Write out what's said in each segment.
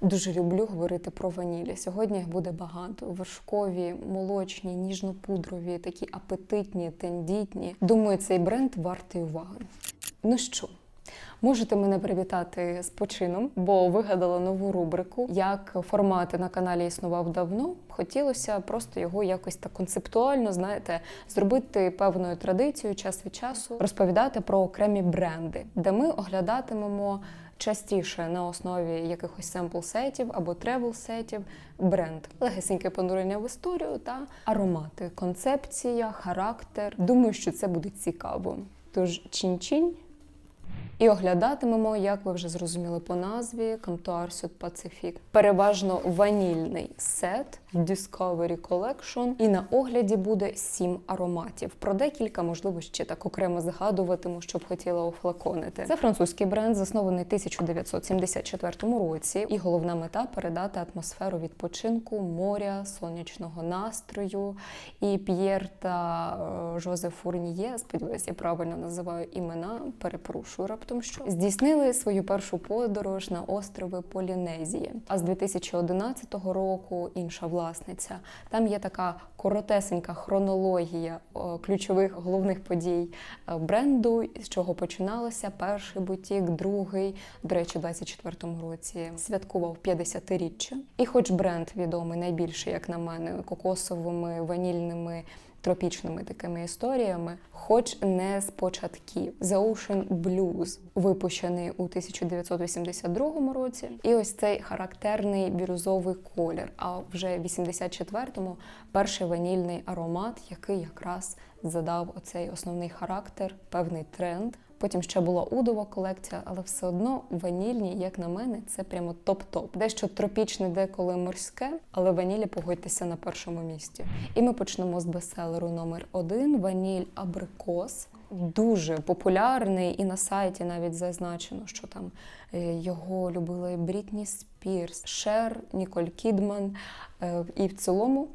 Дуже люблю говорити про ванілі. Сьогодні їх буде багато. Вершкові, молочні, ніжно-пудрові, такі апетитні, тендітні. Думаю, цей бренд вартий уваги. Ну що? Можете мене привітати з почином, бо вигадала нову рубрику. Як формат на каналі існував давно. Хотілося просто його якось так концептуально, знаєте, зробити певною традицією час від часу, розповідати про окремі бренди, де ми оглядатимемо частіше на основі якихось семпл-сетів або тревел-сетів бренд, легесеньке понурення в історію та аромати, концепція, характер. Думаю, що це буде цікаво. Тож чинь-чинь. І оглядатимемо, як ви вже зрозуміли по назві, Comptoir Sud Pacific. Переважно ванільний сет Discovery Collection. І на огляді буде сім ароматів. Про декілька, можливо, ще так окремо згадуватиму, щоб хотіла офлаконити. Це французький бренд, заснований 1974 році. І головна мета передати атмосферу відпочинку, моря, сонячного настрою. І П'єр та е, Жозеф Фурніє, сподіваюся, я правильно називаю імена, перепрошую раптом, що здійснили свою першу подорож на острови Полінезії. А з 2011 року інша власниця. Там є така коротесенька хронологія ключових головних подій е, бренду, з чого починалося перший бутік, другий, до речі, у 24-му році святкував 50-річчя. І, хоч бренд відомий найбільше, як на мене, кокосовими ванільними. Тропічними такими історіями, хоч не з початків. The Ocean Blues, випущений у 1982 році, і ось цей характерний бірюзовий колір. А вже в 84-му перший ванільний аромат, який якраз задав оцей основний характер, певний тренд. Потім ще була удова колекція, але все одно ванільні, як на мене, це прямо топ-топ. Дещо тропічне, деколи морське, але ванілі погодьтеся на першому місці. І ми почнемо з бестселеру номер один ваніль абрикос. Дуже популярний, і на сайті навіть зазначено, що там е, його любили Брітні Спірс, Шер, Ніколь Кідман. Е, І в цілому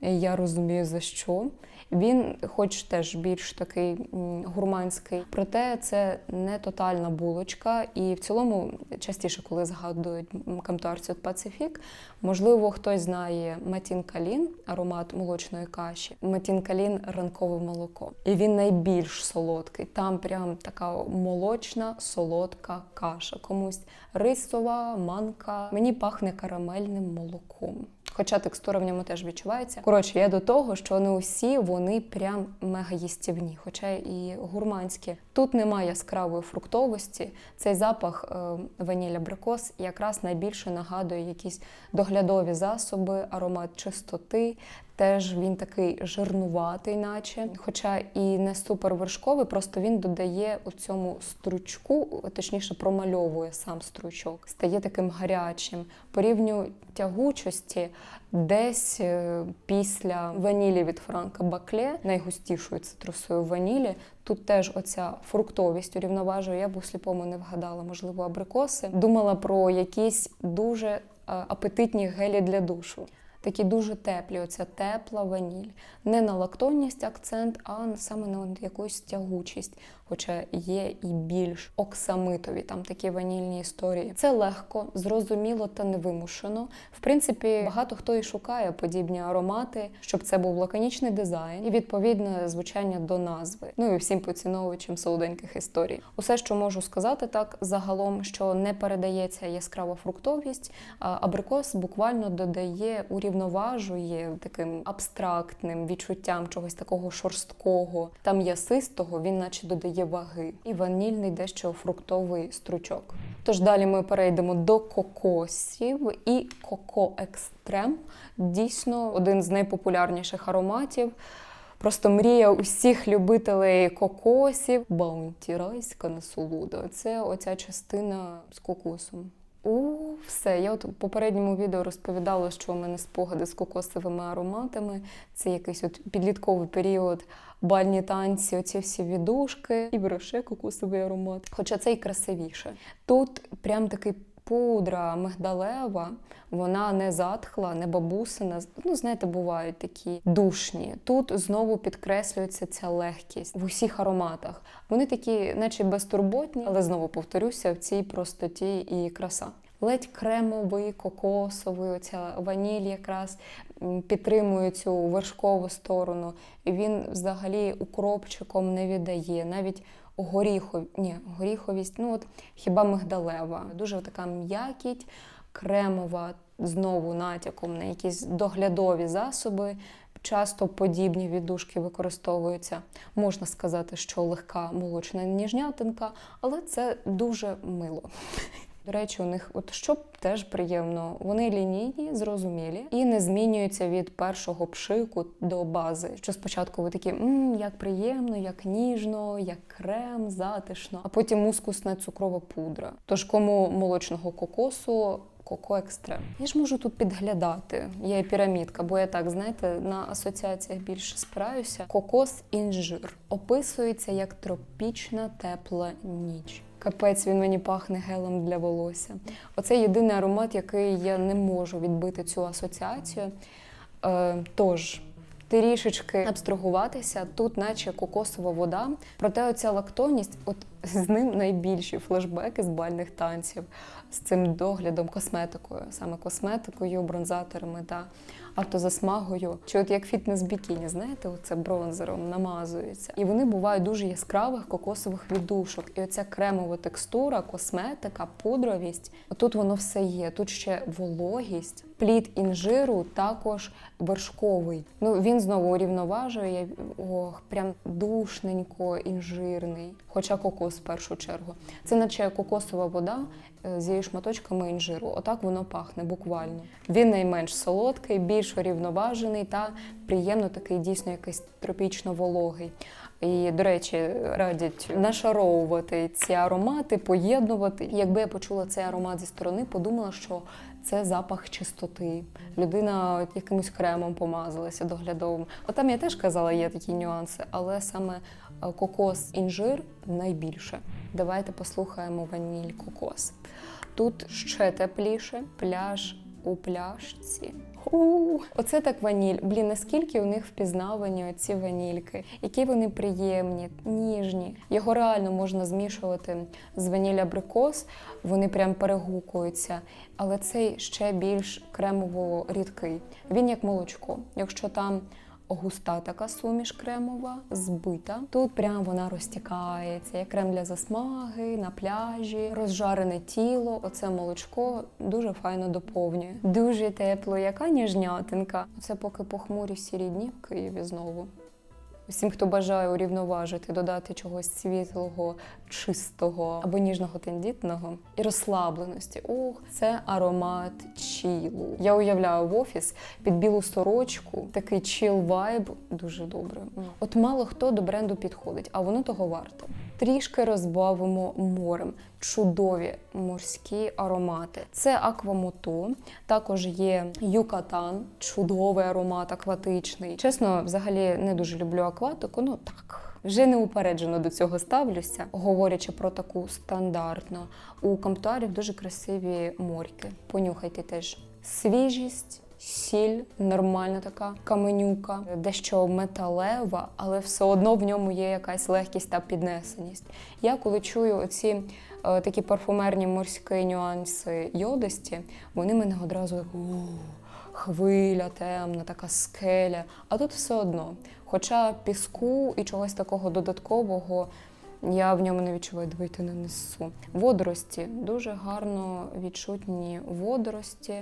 я розумію за що. Він, хоч теж більш такий гурманський, проте це не тотальна булочка. І в цілому, частіше, коли згадують Камтуар Сюд Пацифік, можливо, хтось знає Матін Калін, аромат молочної каші, Матін Калін ранкове молоко. І він найбільш солодкий. Там прям така молочна солодка каша. Комусь рисова, манка. Мені пахне карамельним молоком. Хоча текстура в ньому теж відчувається. Коротше, я до того, що не усі вони прям мега їстівні, хоча і гурманські. Тут немає яскравої фруктовості. Цей запах е, ваніль абрикос якраз найбільше нагадує якісь доглядові засоби, аромат чистоти. Теж він такий жирнуватий, наче, хоча і не супер вершковий, просто він додає у цьому стручку, точніше промальовує сам стручок, стає таким гарячим. По рівню тягучості, десь е, після ванілі від Франка Бакле, найгустішої цитрусової ванілі, тут теж оця фруктовість урівноважує. Я б у сліпому не вгадала, можливо, абрикоси. Думала про якісь дуже е, апетитні гелі для душу. Такі дуже теплі, оця тепла ваніль. Не на лактонність акцент, а саме на якусь тягучість. Хоча є і більш оксамитові там такі ванільні історії. Це легко, зрозуміло та невимушено. В принципі, багато хто і шукає подібні аромати, щоб це був лаконічний дизайн і відповідне звучання до назви. Ну і всім поціновувачам солоденьких історій. Усе, що можу сказати так, загалом, що не передається яскрава фруктовість, абрикос буквально додає, урівноважує таким абстрактним відчуттям чогось такого шорсткого та м'ясистого. Він, наче додає ваги, і ванільний дещо фруктовий стручок. Тож далі ми перейдемо до кокосів і коко екстрем. Дійсно, один з найпопулярніших ароматів. Просто мрія усіх любителей кокосів. Баунті райська насолода. Це оця частина з кокосом. У все. Я от у попередньому відео розповідала, що у мене спогади з кокосовими ароматами. Це якийсь от підлітковий період, бальні танці, оці всі відушки і броше кокосовий аромат. Хоча це й красивіше. Тут прям такий пудра мигдалева, вона не затхла, не бабусина. Ну, знаєте, бувають такі душні. Тут знову підкреслюється ця легкість в усіх ароматах. Вони такі, наче безтурботні, але знову повторюся, в цій простоті і краса. ледь кремовий, кокосовий, оця ваніль якраз підтримує цю вершкову сторону. Він взагалі укропчиком не віддає. Навіть горіхов... Ні, горіховість, ну от хіба мигдалева. Дуже така м'якіть, кремова, знову натяком на якісь доглядові засоби. Часто подібні віддушки використовуються. Можна сказати, що легка молочна ніжнятинка, але це дуже мило. До речі, у них, от що теж приємно, вони лінійні, зрозумілі і не змінюються від першого пшику до бази. Що спочатку ви такі мм, як приємно, як ніжно, як крем, затишно, а потім мускусна цукрова пудра. Тож кому молочного кокосу. Коко Екстрем. Я ж можу тут підглядати. Є пірамідка, бо я так, знаєте, на асоціаціях більше спираюся. Кокос інжир описується як тропічна тепла ніч. Капець, він мені пахне гелем для волосся. Оце єдиний аромат, який я не можу відбити цю асоціацію. Е, тож, трішечки абстрагуватися, тут, наче кокосова вода. Проте оця лактоність. от з ним найбільші флешбеки з бальних танців, з цим доглядом, косметикою, саме косметикою, бронзаторами та автозасмагою. Чи от як фітнес-бікіні, знаєте, оце бронзером намазується. І вони бувають дуже яскравих кокосових віддушок. І оця кремова текстура, косметика, пудровість. Тут воно все є. Тут ще вологість. Плід інжиру також вершковий. Ну він знову урівноважує. Ох, прям душненько, інжирний. Хоча кокос в першу чергу. Це наче кокосова вода е, зі шматочками інжиру. Отак воно пахне буквально. Він найменш солодкий, більш урівноважений та приємно такий дійсно якийсь тропічно вологий. І, до речі, радять нашаровувати ці аромати, поєднувати. Якби я почула цей аромат зі сторони, подумала, що це запах чистоти. Людина якимось кремом помазалася доглядовим. От там я теж казала, є такі нюанси, але саме кокос інжир найбільше. Давайте послухаємо ваніль кокос. Тут ще тепліше, пляж у пляшці. У, Оце так ваніль. Блін, наскільки у них впізнавані оці ванільки, які вони приємні, ніжні. Його реально можна змішувати з ваніль абрикос, вони прям перегукуються. Але цей ще більш кремово рідкий. Він як молочко. Якщо там густа така суміш кремова, збита. Тут прям вона розтікається, як крем для засмаги, на пляжі, розжарене тіло. Оце молочко дуже файно доповнює. Дуже тепло, яка ніжнятинка. Це поки похмурі сірі дні в Києві знову. Усім, хто бажає урівноважити, додати чогось світлого, чистого або ніжного тендітного і розслабленості. Ох, це аромат чілу. Я уявляю в офіс під білу сорочку, такий чіл вайб, дуже добре. От мало хто до бренду підходить, а воно того варто. Трішки розбавимо морем. Чудові морські аромати. Це аквамото, також є юкатан, чудовий аромат, акватичний. Чесно, взагалі не дуже люблю акватику, ну так. Вже неупереджено до цього ставлюся, говорячи про таку стандартну. У камтуарів дуже красиві морьки. Понюхайте теж свіжість. Сіль нормальна така каменюка, дещо металева, але все одно в ньому є якась легкість та піднесеність. Я коли чую оці е, такі парфумерні морські нюанси йодості, вони мене одразу як хвиля темна, така скеля. А тут все одно. Хоча піску і чогось такого додаткового я в ньому не відчуваю, дивити не несу. Водорості дуже гарно відчутні водорості,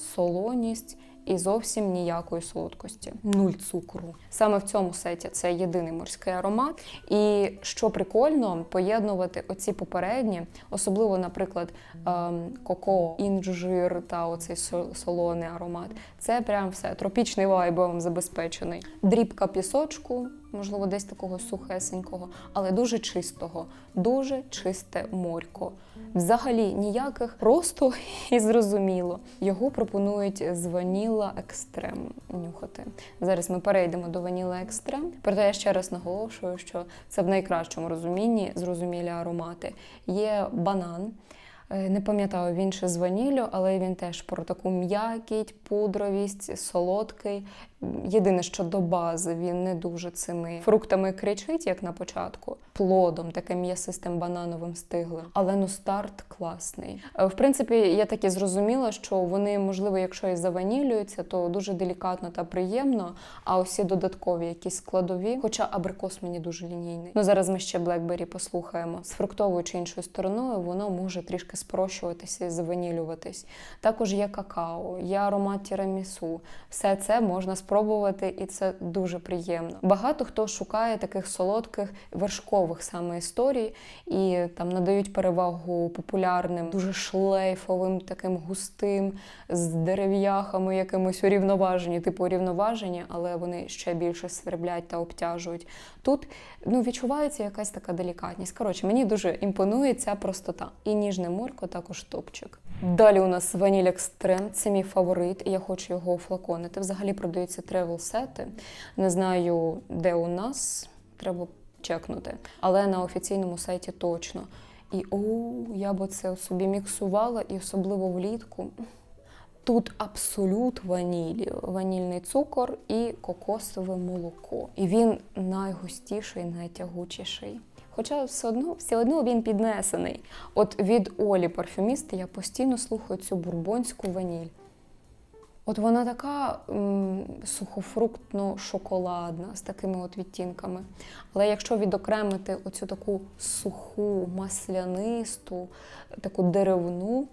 солоність. І зовсім ніякої солодкості, нуль цукру. Саме в цьому сеті це єдиний морський аромат. І що прикольно, поєднувати оці попередні, особливо, наприклад, ем, коко, інжир та оцей солоний аромат. Це прям все тропічний вайб вам забезпечений. Дрібка пісочку, можливо, десь такого сухесенького, але дуже чистого, дуже чисте морько. Взагалі ніяких, просто і зрозуміло. Його пропонують з ваніла екстрем нюхати. Зараз ми перейдемо до ваніла екстрем. Проте я ще раз наголошую, що це в найкращому розумінні зрозумілі аромати. Є банан, Не пам'ятаю, він ще з ваніллю, але він теж про таку м'якість, пудровість, солодкий. Єдине, що до бази він не дуже цими фруктами кричить, як на початку, плодом, таким м'ясистим банановим стиглим. Але ну старт класний. Е, В принципі, я так і зрозуміла, що вони, можливо, якщо і заванілюються, то дуже делікатно та приємно. А усі додаткові якісь складові, хоча абрикос мені дуже лінійний. Ну зараз ми ще Блекбері послухаємо. З фруктовою чи іншою стороною воно може трішки спрощуватися і заванілюватись. Також є какао, є аромат тірамісу. Все це можна спробувати, і це дуже приємно. Багато хто шукає таких солодких вершкових саме історій і там надають перевагу популярним, дуже шлейфовим, таким густим, з дерев'яхами, якимось урівноважені, типу урівноважені, але вони ще більше сверблять та обтяжують. Тут ну, відчувається якась така делікатність. Коротше, мені дуже імпонує ця простота. І ніжне морко також топчик. Далі у нас ваніль екстрем, це мій фаворит, і я хочу його офлаконити. Взагалі продаються тревел сети. Не знаю, де у нас, треба чекнути, але на офіційному сайті точно. І о, я б це собі міксувала, і особливо влітку. Тут абсолют ванілі, ванільний цукор і кокосове молоко. І він найгустіший, найтягучіший. Хоча все одно, все одно він піднесений. От від Олі парфюміст я постійно слухаю цю бурбонську ваніль. От вона така сухофруктно-шоколадна з такими от відтінками. Але якщо відокремити оцю таку суху, маслянисту, таку деревну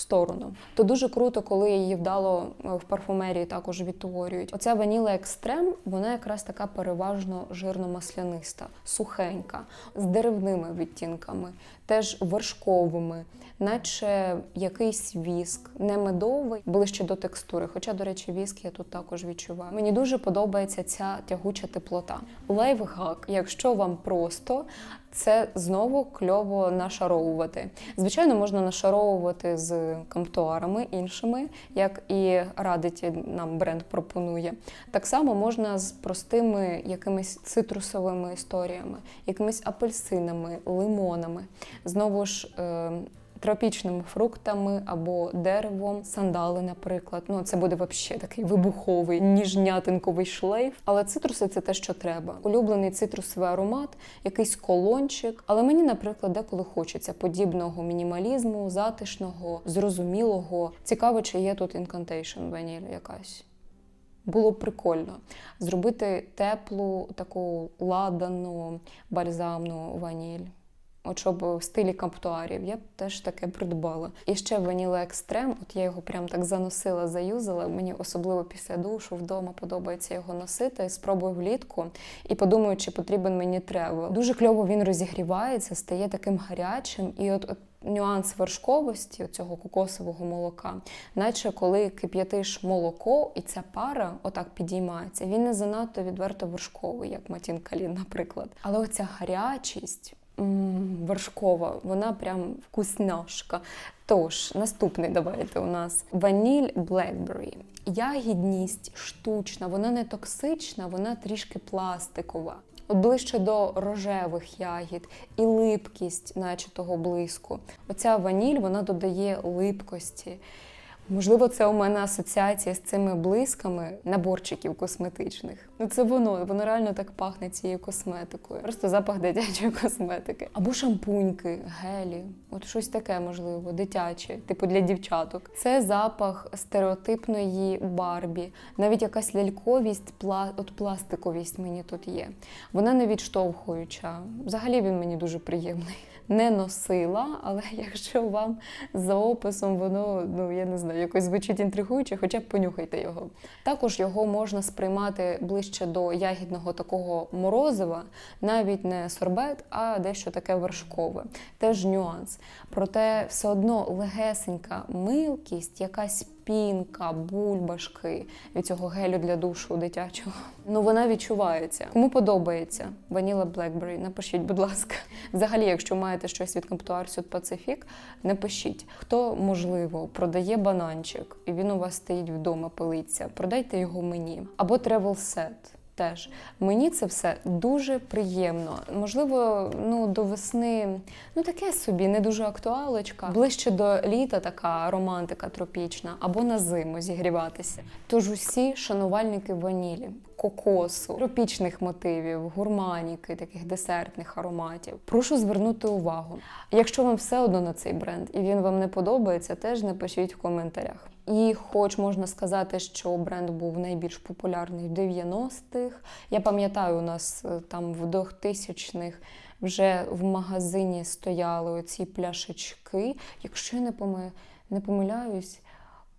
сторону, то дуже круто, коли її вдало е, в парфумерії також відтворюють. Оця ваніла екстрем, вона якраз така переважно жирно-масляниста, сухенька, з деревними відтінками, теж вершковими, наче якийсь віск, не медовий, ближче до текстури. Хоча, до речі, віск я тут також відчуваю. Мені дуже подобається ця тягуча теплота. Лайфхак, якщо вам просто. Це знову кльово нашаровувати. Звичайно, можна нашаровувати з камтуарами іншими, як і радить нам бренд пропонує. Так само можна з простими якимись цитрусовими історіями, якимись апельсинами, лимонами. Знову ж. Е- Тропічними фруктами або деревом, сандали, наприклад. Ну це буде взагалі такий вибуховий ніжнятинковий шлейф. Але цитруси це те, що треба. Улюблений цитрусовий аромат, якийсь колончик. Але мені, наприклад, деколи хочеться подібного мінімалізму, затишного, зрозумілого. Цікаво, чи є тут інкантейшн ваніль якась. Було б прикольно зробити теплу, таку ладану, бальзамну ваніль. От щоб в стилі камптуарів, я теж таке придбала. І ще ваніла екстрем, от я його прям так заносила, заюзала. Мені особливо після душу вдома подобається його носити. Спробую влітку і подумаю, чи потрібен мені тревел. Дуже кльово він розігрівається, стає таким гарячим. І от, от нюанс вершковості цього кокосового молока, наче коли кип'ятиш молоко, і ця пара отак підіймається, він не занадто відверто вершковий, як Матін Калін, наприклад. Але оця гарячість. Вершкова, вона прям вкусняшка. Тож, наступний давайте у нас ваніль Blackberry. Ягідність штучна, вона не токсична, вона трішки пластикова. От ближче до рожевих ягід і липкість, наче того блиску. Оця ваніль вона додає липкості. Можливо, це у мене асоціація з цими блисками наборчиків косметичних. Ну це воно, воно реально так пахне цією косметикою. Просто запах дитячої косметики. Або шампуньки, гелі, от щось таке, можливо, дитяче, типу для дівчаток. Це запах стереотипної Барбі, навіть якась ляльковість, пла... от пластиковість мені тут є. Вона не відштовхуюча. Взагалі він мені дуже приємний. Не носила, але якщо вам за описом воно, ну я не знаю, якось звучить інтригуюче, хоча б понюхайте його. Також його можна сприймати ближче до ягідного такого морозива, навіть не сорбет, а дещо таке вершкове. Теж нюанс. Проте все одно легесенька милкість, якась пінка, бульбашки від цього гелю для душу дитячого. Ну вона відчувається. Кому подобається Ваніла Блекбері, напишіть, будь ласка. Взагалі, якщо маєте щось від Камптуар Сюд Пацифік, напишіть. Хто можливо продає бананчик, і він у вас стоїть вдома, пилиться, продайте його мені. Або тревел set. Теж мені це все дуже приємно. Можливо, ну до весни ну таке собі, не дуже актуалочка. Ближче до літа така романтика тропічна, або на зиму зігріватися. Тож усі шанувальники ванілі. Кокосу, тропічних мотивів, гурманіки, таких десертних ароматів. Прошу звернути увагу. Якщо вам все одно на цей бренд і він вам не подобається, теж напишіть в коментарях. І хоч можна сказати, що бренд був найбільш популярний в 90-х, я пам'ятаю, у нас е, там в 2000-х вже в магазині стояли оці пляшечки. Якщо я не, поми... не помиляюсь,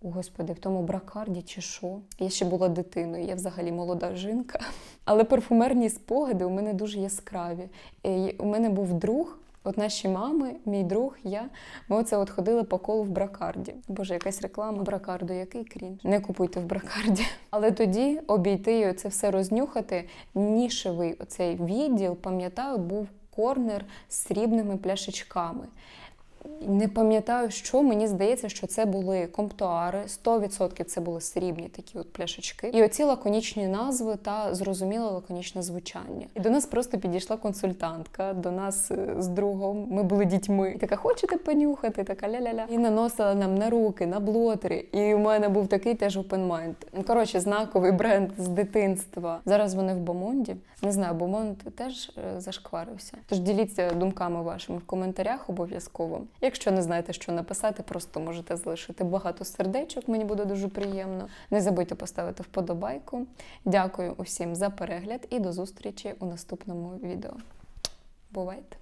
о, Господи, в тому бракарді чи що. Я ще була дитиною, я взагалі молода жінка. Але парфумерні спогади у мене дуже яскраві. І у мене був друг, от наші мами, мій друг, я. Ми оце от ходили по колу в бракарді. Боже, якась реклама бракарду, який крінж. Не купуйте в бракарді. Але тоді обійти це все рознюхати. Нішевий оцей відділ, пам'ятаю, був корнер з срібними пляшечками. Не пам'ятаю, що мені здається, що це були комптуари, 100% це були срібні такі от пляшечки. І оці лаконічні назви та зрозуміле лаконічне звучання. І до нас просто підійшла консультантка, до нас е, з другом. Ми були дітьми. І така, хочете понюхати? Така ля-ля-ля. І наносила нам на руки, на блотери. І у мене був такий теж mind. Ну, Коротше, знаковий бренд з дитинства. Зараз вони в Бомонді. Не знаю, Бомонд теж е, зашкварився. Тож діліться думками вашими в коментарях обов'язково. Якщо не знаєте, що написати, просто можете залишити багато сердечок, мені буде дуже приємно. Не забудьте поставити вподобайку. Дякую усім за перегляд і до зустрічі у наступному відео. Бувайте!